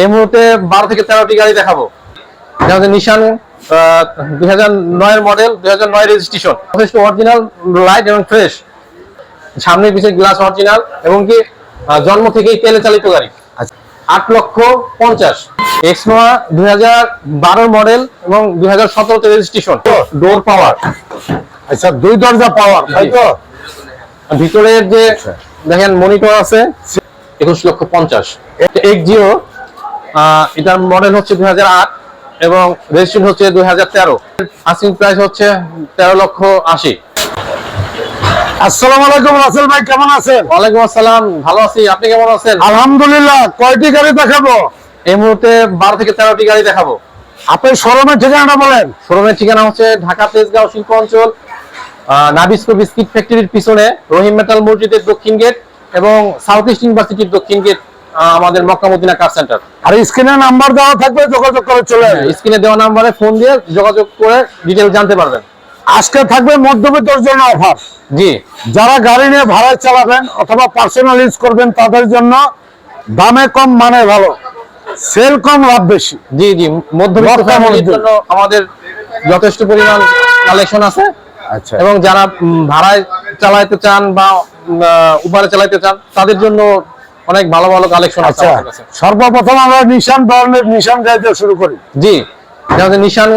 এই মুহূর্তে বারো থেকে তেরোটি গাড়ি দেখাবো। হচ্ছে নিশান দুই হাজার নয়ের মডেল দুই হাজার নয় রেজিস্ট্রেশন যথেষ্ট অরিজিনাল লাইট এবং ফ্রেশ সামনে পিছিয়ে গ্লাস অরিজিনাল এবং কি জন্ম থেকেই তেলে চালিত গাড়ি। আচ্ছা। আট লক্ষ পঞ্চাশ। এক্সনোয়া দুই হাজার বারোর মডেল এবং দুই হাজার সতেরোতে রেজিস্ট্রেশন ডোর পাওয়ার আচ্ছা দুই দরজা পাওয়ার তাই তো? ভিতরের যে আচ্ছা। দেখেন মনিটর আছে একুশ লক্ষ পঞ্চাশ। এক জিও এটার মডেল হচ্ছে দুই হাজার আট এবং রেজিস্ট্রেশন হচ্ছে দুই হাজার তেরো। আস্কিং প্রাইস হচ্ছে তেরো লক্ষ আশি। আসসালামু আলাইকুম রাসেল ভাই কেমন আছেন? ওয়ালাইকুম আসসালাম ভালো আছি আপনি কেমন আছেন? আলহামদুলিল্লাহ কয়টি গাড়ি দেখাবো? এই মুহূর্তে বারো থেকে তেরোটি গাড়ি দেখাবো। শোরুমের ঠিকানাটা বলেন। শোরুমের ঠিকানা হচ্ছে ঢাকা তেজগাঁও শিল্প অঞ্চল আহ, নাবিস্কো বিস্কিট ফ্যাক্টরির পিছনে রহিম মেটাল মসজিদের দক্ষিণ গেট এবং সাউথ ইস্ট ইউনিভার্সিটির দক্ষিণ গেট। আমাদের মক্কা মদিনা কার সেন্টার আর স্ক্রিনে নাম্বার দেওয়া থাকবে যোগাযোগ করে চলে আসবে। স্ক্রিনে দেওয়া নাম্বারে ফোন দিয়ে যোগাযোগ করে ডিটেল জানতে পারবেন। আজকে থাকবে মধ্যবিত্তর জন্য অফার জি। যারা গাড়ি নিয়ে ভাড়ায় চালাবেন অথবা পার্সোনাল ইউজ করবেন তাদের জন্য দামে কম মানে ভালো। সেল কম লাভ বেশি। জি জি মধ্যবিত্ত ফ্যামিলির জন্য আমাদের যথেষ্ট পরিমাণ কালেকশন আছে। আচ্ছা। এবং যারা ভাড়ায় চালাইতে চান বা উবারে চালাইতে চান তাদের জন্য অনেক ভালো ভালো কালেকশন আছে আচ্ছা সর্বপ্রথম আমরা নিশান ধরনের নিশান গাড়ি শুরু করি। জি নিশান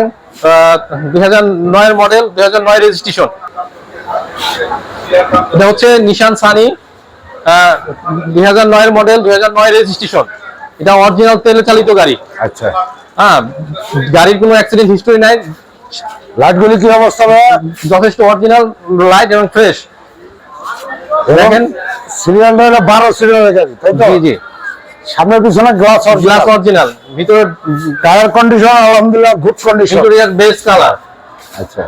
দুই হাজার নয়ের মডেল দুই হাজার নয় রেজিস্ট্রেশন এটা হচ্ছে নিশান সানি দুই হাজার নয়ের মডেল দুই হাজার নয় রেজিস্ট্রেশন এটা অরিজিনাল তেলে চালিত গাড়ি। আচ্ছা। হ্যাঁ গাড়ির কোনো অ্যাক্সিডেন্ট হিস্টোরি নাই। লাইটগুলি কি অবস্থা? যথেষ্ট অরিজিনাল লাইট এবং ফ্রেশ দেখেন সিরিয়ালটা হলো বারো সিরিয়ালের গাড়ি তাই তো? জি জি। সামনে পিছনে গ্লাস গ্লাস অরিজিনাল ভিতরে টায়ার কন্ডিশন আলহামদুলিল্লাহ good condition interior base colour আচ্ছা।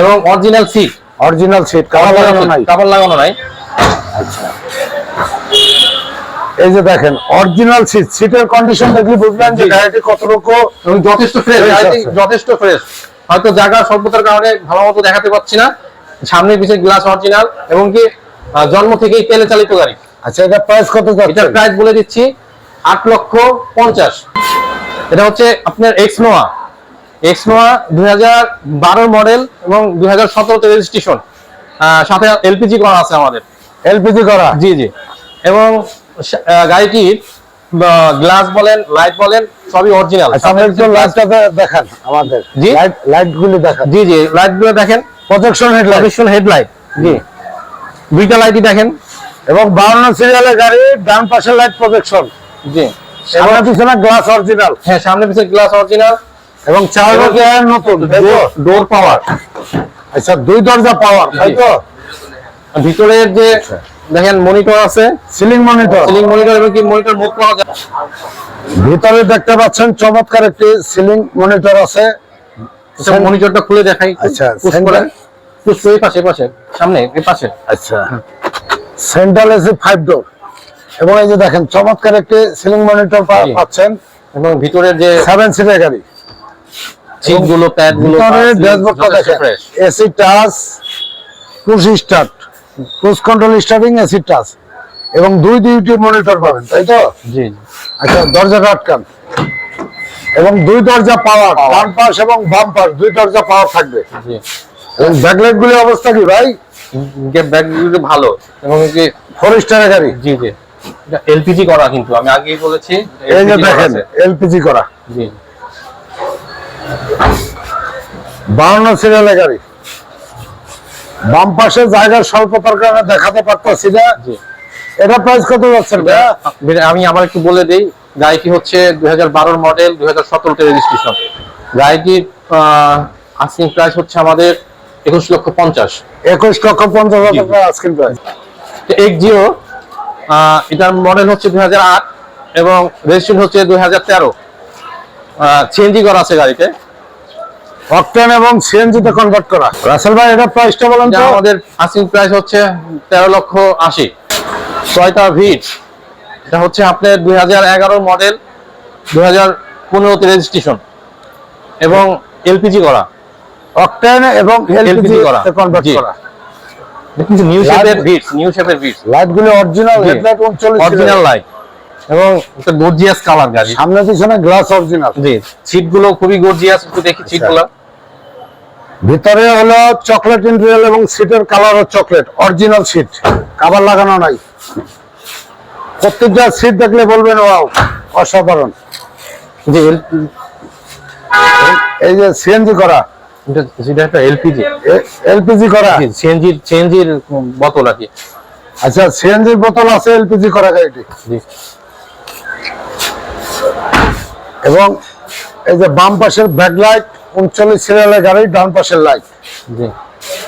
এবং original seat original seat colour লাগানো নাই। কাভার লাগানো নাই। আচ্ছা। এই যে দেখেন অরিজিনাল সিট সিটের কন্ডিশন দেখলে বুঝবেন যে। গাড়িটি কতটুকু এবং যথেষ্ট ফ্রেশ যথেষ্ট ফ্রেশ হয়তো জায়গা স্বল্পতার কারণে ভালো মতো দেখাতে পাচ্ছি না। সামনে পিছিয়ে গ্লাস অরিজিনাল এবং কি জন্ম থেকেই তেলে চালিত গাড়ি। আচ্ছা এটা প্রাইস কত এটার প্রাইস বলে দিচ্ছি আট লক্ষ পঞ্চাশ। এটা হচ্ছে আপনার এক্সনোয়া এক্সনোয়া দুই হাজার বারোর মডেল এবং দুই হাজার সতেরোতে রেজিস্ট্রেশন সাথে এলপিজি করা আছে আমাদের। এলপিজি করা? জি জি। এবং গাড়িটির গ্লাস বলেন লাইট বলেন সবই অরিজিনাল আচ্ছা লাইটটা দেখান আমাদের। জি? লাইট লাইট গুলি দেখান। জি জি লাইটগুলো দেখেন। প্রজেকশন হেডলাইট প্রফেশনাল হেডলাইট জি। দুইটা লাইটই দেখেন। এবং বাউন্ন সিরিয়ালের গাড়ি ডান পাশে লাইট প্রজেকশন জি। সামনে পিছনে গ্লাস অরিজিনাল হ্যাঁ সামনে পিছনে গ্লাস অরিজিনাল এবং গিয়ার নতুন ডোর পাওয়ার আচ্ছা দুই দরজা পাওয়ার তাই তো ভিতরের যে আচ্ছা। দেখেন মনিটর আছে। সিলিং মনিটর সিলিং মনিটর এবং কি মনিটর মুখ পাওয়া যায়? ভিতরে দেখতে পাচ্ছেন চমৎকার একটি সিলিং মনিটর আছে। মনিটরটা খুলে দেখাই। আচ্ছা, পুশ পুশ করে এই পাশে পাশে সামনে এই পাশে। আচ্ছা। সেন্ট্রাল এসি ফাইভ ডোর এবং এই যে দেখেন চমৎকার একটি সিলিং মনিটর পাচ্ছেন। এবং ভিতরের যে সেভেন সিটের গাড়ি। সিটগুলো প্যাডগুলো ভিতরে ড্যাশবোর্ডটা দেখেন AC touch cruise start cruise control starting AC touch এবং দুই দুইটি মনিটর পাবেন তাই তো? জি। আচ্ছা দরজাটা আটকান। এবং দুই দরজা পাওয়ার ডান পাশ এবং বাম পাশ দুই দরজা পাওয়ার থাকবে। জি। এবং ব্যাকলাইট গুলি অবস্থা কি ভাই? ব্যাগগুলো ভালো। এবং কি ফোর স্টারের গাড়ি? জি জি। এটা এলপিজি করা কিন্তু আমি আগেই বলেছি এই যে করা দেখেন আছে। এলপিজি করা। জি। বাউন্ন সিরিয়ালের গাড়ি। বাম পাশে জায়গার স্বল্পতার কারণে দেখাতে পারতেছি না। এটা প্রাইস কত ভাইয়া? আমি আবার একটু বলে দিই গাড়িটি হচ্ছে দুই হাজার মডেল দুই হাজার রেজিস্ট্রেশন গাড়িটির আস্কিং প্রাইস হচ্ছে আমাদের একুশ লক্ষ পঞ্চাশ। একুশ লক্ষ পঞ্চাশ হাজার। টাকা আজকের প্রাইস এক জিও এটার মডেল হচ্ছে দুই হাজার আট এবং রেজিস্ট্রেশন হচ্ছে দুই হাজার তেরো। সিএনজি করা আছে গাড়িতে। অকটেন এবং সিএনজি তে কনভার্ট করা। রাসেল ভাই এটা প্রাইসটা বলেন তো। আমাদের আস্কিং প্রাইস হচ্ছে তেরো লক্ষ আশি। ছয়টা ভিট এটা হচ্ছে আপনার দুই হাজার এগারোর মডেল দুই হাজার পনেরোতে রেজিস্ট্রেশন এবং এলপিজি করা। অকটেন এবং এলপিজি কনভার্ট করা। কিন্তু নিউ শেপের নিউ শেপের ভিট লাইটগুলো অরিজিনাল হেডলাইট এবং চল্লিশ অরিজিনাল লাইট এবং একটা গর্জিয়াস কালার গাড়ি। সামনে পিছনে গ্লাস অরিজিনাল জি। সিট খুবই গর্জিয়াস একটু দেখি সিট ভিতরে হলো চকলেট ইন্টেরিয়াল এবং সিটের কালারও চকলেট অরিজিনাল সিট কাভার লাগানো নাই। প্রত্যেকটা সিট দেখলে বলবেন ওয়াও অসাধারণ। জি। এই যে সিএনজি করা। এটা একটা এলপিজি এলপিজি করা? সিএনজির সিএনজির বোতল আর কি। আচ্ছা সিএনজির বোতল আছে এলপিজি করা গাড়িটি জি। এবং এই যে বাম পাশের ব্যাকলাইট উনচল্লিশ সিরিয়ালের গাড়ি ডান পাশের লাইট। জি।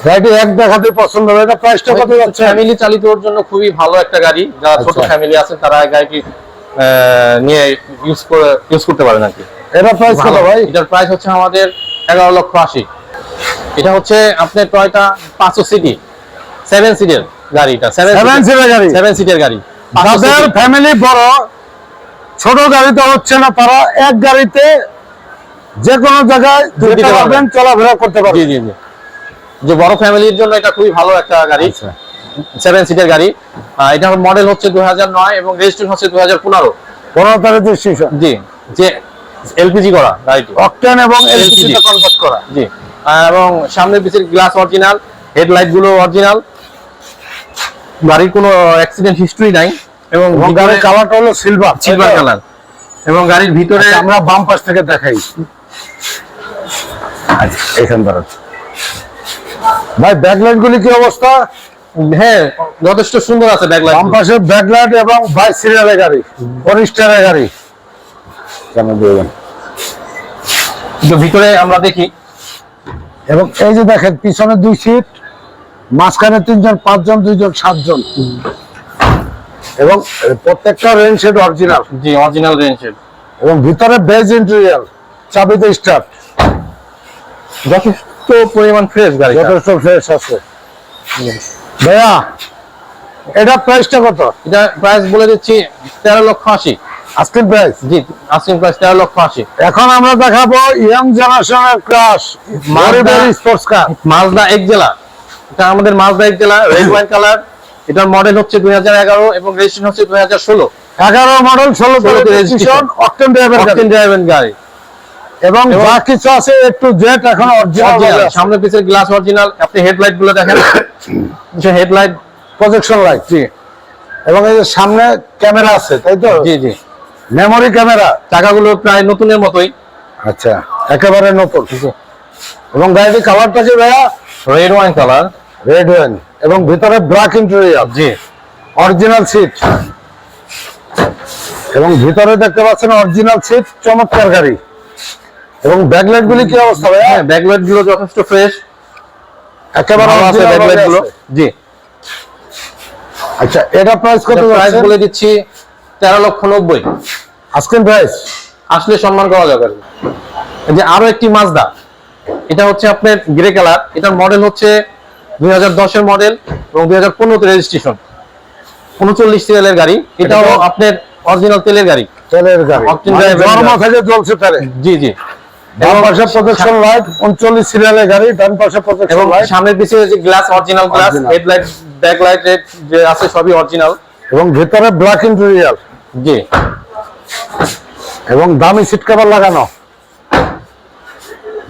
গাড়িটি এক দেখাতে পছন্দ হবে। এটা প্রাইসটা কত যাচ্ছে? ফ্যামিলি চালিতর জন্য খুবই ভালো একটা গাড়ি। যারা ছোট আচ্ছা। ফ্যামিলি আছে তারা এই গাড়িটি নিয়ে ইউজ করে ইউজ করতে পারেন আর কি। এটা প্রাইস কত। ভাই? এটার প্রাইস হচ্ছে আমাদের এগারো লক্ষ আশি। এটা হচ্ছে আপনার টয়টা পাঁচশো সিটি। সেভেন সিটের গাড়িটা সেভেন সিটের গাড়ি। সেভেন সিটের গাড়ি। যাদের ফ্যামিলি বড় ছোট গাড়িতে হচ্ছে না তারা এক গাড়িতে যে কোনো জায়গায় যেতে পারবেন পারবেন। চলাফেরা করতে জি পারবেন। জি জি যে বড় ফ্যামিলির জন্য এটা খুবই ভালো একটা গাড়ি। আচ্ছা। সেভেন সিটের গাড়ি। এটা মডেল হচ্ছে দুই হাজার নয় এবং রেজিস্ট্রেশন হচ্ছে দুই হাজার পনেরো। পনেরো তারিখ জি যে এলপিজি করা। গাড়িটি অকটেন এবং এলপিজি কনভার্ট করা। জি। এবং সামনের পিছের গ্লাস অরিজিনাল হেডলাইটগুলো অরিজিনাল গাড়ির কোনো অ্যাক্সিডেন্ট হিস্ট্রি নাই। এবং গাড়ির কালারটা হলো সিলভার সিলভার কালার এবং গাড়ির ভিতরে আচ্ছা, আমরা বাম পাশ থেকে দেখাই। এখান ধরো। ভাই ব্যাকলাইট গুলি কি অবস্থা? হ্যাঁ যথেষ্ট সুন্দর আছে ব্যাকলাইট বাম পাশে ব্যাকলাইট এবং বাইশ সিরিয়ালের গাড়ি ফরিস্টারের গাড়ি। কেন দিবেন ভিতরে আমরা দেখি। এবং এই যে দেখেন পিছনে দুই সিট মাঝখানে তিনজন পাঁচজন দুইজন সাতজন। এবং প্রত্যেকটা রেঞ্জ সেট অরিজিনাল জি অরিজিনাল রেঞ্জের এবং ভিতরে বেজ ইন্টেরিয়াল চাবিতে স্টার্ট যথেষ্ট পরিমাণ ফ্রেশ গাড়ি যথেষ্ট ফ্রেশ আছে। ভাইয়া এটা প্রাইসটা কত? এটা প্রাইস বলে দিচ্ছি তেরো লক্ষ আশি। আজকের প্রাইস জি আস্কিং প্রাইস তেরো লক্ষ আশি। এখন আমরা দেখাবো ইয়াং জেনারেশনের ক্রাশ স্পোর্টস কার মালদা এক জেলা। এটা আমাদের মালদা এক জেলা রেড ওয়াইন কালার এটার মডেল হচ্ছে দুই হাজার এগারো এবং রেজিস্ট্রেশন হচ্ছে দুই হাজার ষোলো। এগারো মডেল ষোলো registration octane driver octane driven গাড়ি। এবং এবং- যা কিছু আছে একটু জেট এখন অরিজিনাল সামনে পিছের গ্লাস অরিজিনাল আপনি হেডলাইটগুলো দেখেন। হেডলাইট প্রজেকশন লাইট জি। এবং এই যে সামনে ক্যামেরা আছে তাই তো? জি জি। মেমোরি ক্যামেরা টাকাগুলো প্রায় নতুনের মতোই। আচ্ছা একেবারে নতুন। এবং গাড়িটির কালারটা কি ভাইয়া? Red wine colour red wine এবং ভিতরে ব্ল্যাক ইন্টেরিয়র জি। অরিজিনাল সিট এবং ভিতরে দেখতে পাচ্ছেন অরিজিনাল সিট চমৎকার গাড়ি। এবং ব্যাকলাইট গুলি কি অবস্থা ভাইয়া? ব্যাকলাইটগুলো যথেষ্ট ফ্রেশ একেবারে আছে ব্যাকলাইটগুলো জি। আচ্ছা এটা প্রাইস কত প্রাইস বলে দিচ্ছি তেরো লক্ষ নব্বই। আজকের প্রাইস আসলে সম্মান করা যাবে যে আরও একটি মাজদা এটা হচ্ছে আপনার গ্রে কালার এটার মডেল হচ্ছে দুই হাজার দশের মডেল এবং দুই হাজার পনেরোতে রেজিস্ট্রেশন উনচল্লিশ সিরিয়ালের গাড়ি এটাও আপনার অরিজিনাল তেলের গাড়ি। তেলের গাড়ি। মানে জ্বলছে তেলে জি জি। পাশে লাইট সিরিয়ালের গাড়ি ডান পাশে লাইট সামনের পিছনে যে glass original glass Original। Headlight backlight যে আছে সবই অরিজিনাল এবং ভিতরে ব্ল্যাক ইন্টেরিয়র জি। এবং দামি সিট কভার লাগানো।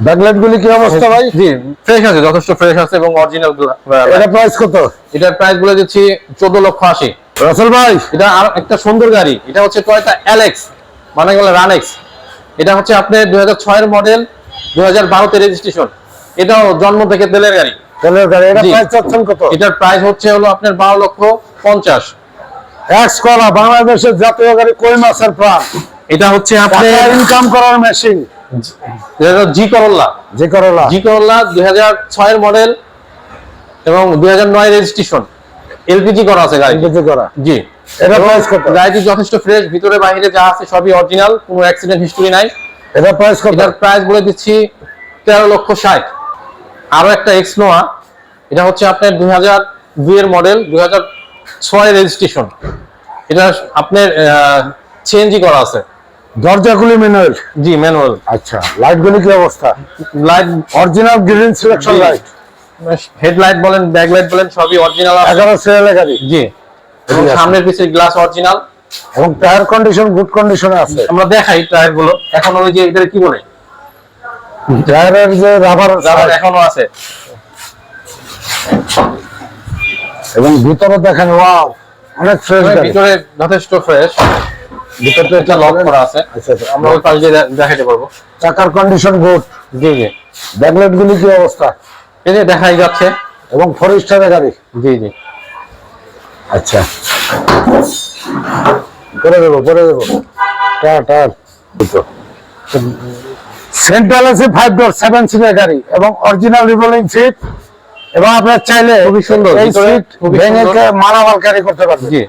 ব্যাকলাইট গুলি কি অবস্থা ভাই? জি ফ্রেশ আছে যথেষ্ট ফ্রেশ আছে এবং অরিজিনাল এটা প্রাইস কত? এটা প্রাইস বলে দিচ্ছি 14 লক্ষ 80 রাসেল ভাই। এটা আর একটা সুন্দর গাড়ি। এটা হচ্ছে টয়োটা অ্যালেক্স মানে গেল রানেক্স এটা হচ্ছে আপনি 2006 এর মডেল 2012 তে রেজিস্ট্রেশন এটাও জন্ম থেকে তেলের গাড়ি। তেলের গাড়ি এটা প্রাইস কত? এটার প্রাইস হচ্ছে হলো আপনার 12 লক্ষ 50 এক্সকলা বাংলাদেশের জাতীয়কারী কই মাছের প্রাণ? এটা হচ্ছে আপনি ইনকাম করার মেশিন জি করল্লা জি করল্লা জি করল্লা দুই হাজার ছয়ের মডেল এবং দুই হাজার নয় রেজিস্ট্রেশন এলপিজি করা আছে গাড়ি এলপিজি করা। জি। এটা প্রাইস কত? গাড়িটি যথেষ্ট ফ্রেশ ভিতরে বাইরে যা আছে সবই অরিজিনাল কোনো অ্যাক্সিডেন্ট হিস্টরি নাই। এটা প্রাইস কত? এটার প্রাইস বলে দিচ্ছি তেরো লক্ষ ষাট। আরও একটা এক্স নোয়া এটা হচ্ছে আপনার দুই হাজার দুইয়ের মডেল দুই হাজার ছয় রেজিস্ট্রেশন। এটা আপনার সিএনজি করা আছে। দরজাগুলি ম্যানুয়াল জি ম্যানুয়াল আচ্ছা লাইট গুলি কি অবস্থা? Light original green selection. Light headlight বলেন ব্যাকলাইট বলেন সবই অরিজিনাল এগারো সিরিয়ালের গাড়ি? জি। এবং সামনের পিছের গ্লাস অরিজিনাল এবং টায়ার কন্ডিশন গুড কন্ডিশনে আছে? আমরা দেখাই টায়ারগুলো। এখন ওই যে এদের কি বলে? টায়ারের যে রাবার রাবার এখনও আছে। এবং ভিতরে দেখেন ওয়াও অনেক ফ্রেশ ভিতরে যথেষ্ট ফ্রেশ ভিতরটা একটা লক করা আছে। আচ্ছা আচ্ছা আমরা ওই পাশে দেখাইতে পারব। চাকার কন্ডিশন গুড জি জি। ব্যাকলাইট গুলি কি অবস্থা? এই যে দেখাই যাচ্ছে। এবং ফোর স্টারের গাড়ি? জি জি। আচ্ছা। করে দেবো করে দেবো। টায়ার টায়ার সেন্ট্রাল আছে ফাইভ ডোর সেভেন সিটের গাড়ি এবং অরিজিনাল রিভলিং সিট এবং আপনার চাইলে খুবই সুন্দর, এই সিট ভেঙে। মালামাল ক্যারি করতে পারবে। জি।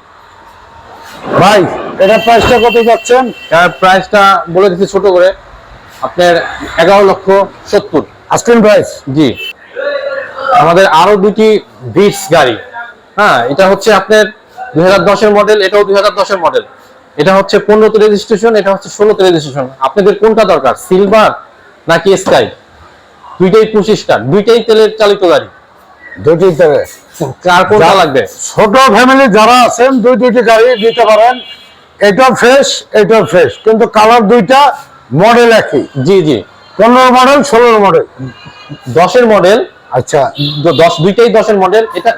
ভাই এটার প্রাইসটা কত যাচ্ছেন প্রাইসটা বলে দিচ্ছি ছোট করে। আপনার এগারো লক্ষ সত্তর। আস্কিং প্রাইস জি। আমাদের আরও দুটি বিটস গাড়ি। হ্যাঁ এটা হচ্ছে আপনার দুই হাজার দশের মডেল এটাও দুই হাজার দশের মডেল এটা হচ্ছে পনেরোতে রেজিস্ট্রেশন এটা হচ্ছে ষোলোতে রেজিস্ট্রেশন আপনাদের কোনটা দরকার? সিলভার নাকি স্কাই দুইটাই পঁচিশ টাকা দুইটাই তেলের চালিত গাড়ি। থেকে কার কোনটা লাগবে? ছোট ফ্যামিলি যারা আছেন দুই দুইটি গাড়ি দিতে পারেন। এটা ফ্রেশ এটা ফ্রেশ কিন্তু কালার দুইটা মডেল একই। জি জি। পনেরো মডেল ষোলোর মডেল দশের মডেল আচ্ছা। দশ দুইটাই দশের মডেল এটা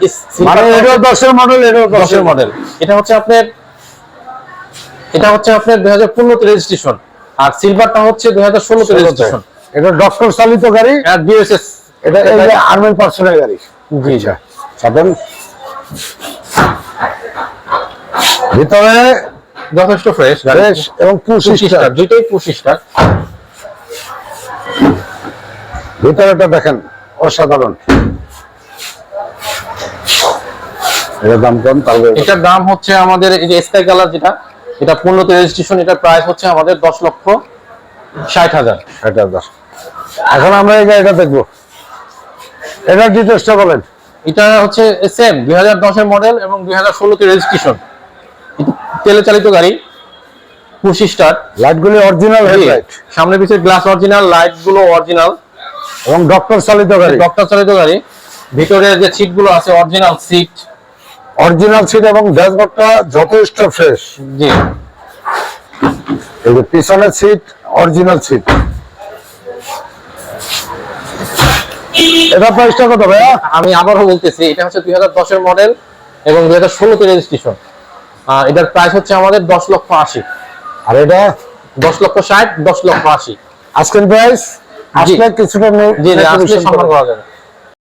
মানে এটাও দশের মডেল এটাও দশের মডেল এটা হচ্ছে আপনার এটা হচ্ছে আপনার দুই হাজার পনেরোতে রেজিস্ট্রেশন আর সিলভারটা হচ্ছে দুই হাজার ষোলোতে রেজিস্ট্রেশন এটা ডক্টর চালিত গাড়ি। আর বিএসএস এটা আর্মির পার্সোনাল গাড়ি। জি জি চাপেন ভিতরে যথেষ্ট ফ্রেশ ফ্রেশ এবং পঁচিশ টাকা দুইটাই পঁচিশ টাকা ভিতরেটা দেখেন অসাধারণ। এটার দাম কম তাহলে এটার দাম হচ্ছে আমাদের এই যে স্কাই কালার যেটা এটা পনেরোতে রেজিস্ট্রেশন এটার প্রাইস হচ্ছে আমাদের দশ লক্ষ ষাট হাজার। এটা দাম এখন আমরা এই গাড়িটা দেখব। এটার ডিটেলসটা বলেন। এটা হচ্ছে সেম দুই হাজার দশের মডেল এবং দুই হাজার ষোলোতে রেজিস্ট্রেশন তেলে চালিত গাড়ি পঁচিশ স্টার লাইটগুলি অরিজিনাল হেডলাইট সামনে পিছের গ্লাস অরিজিনাল লাইটগুলো অরিজিনাল এবং ডক্টর চালিত গাড়ি। ডক্টর চালিত গাড়ি। ভিতরে যে সিটগুলো আছে অরিজিনাল সিট অরিজিনাল সিট এবং ড্যাশবোর্ডটা যথেষ্ট ফ্রেশ জি। এই যে পিছনের সিট অরিজিনাল সিট এটা প্রাইসটা কত ভাইয়া? আমি আবারও বলতেছি এটা হচ্ছে দুই হাজার দশের মডেল এবং দুই হাজার ষোলোতে রেজিস্ট্রেশন আর এটার প্রাইস হচ্ছে আমাদের দশ লক্ষ আশি। আর এটা? দশ লক্ষ ষাট দশ লক্ষ আশি। আজকের প্রাইস কিছুটা আসলে negotiation সম্মান করা যাবে।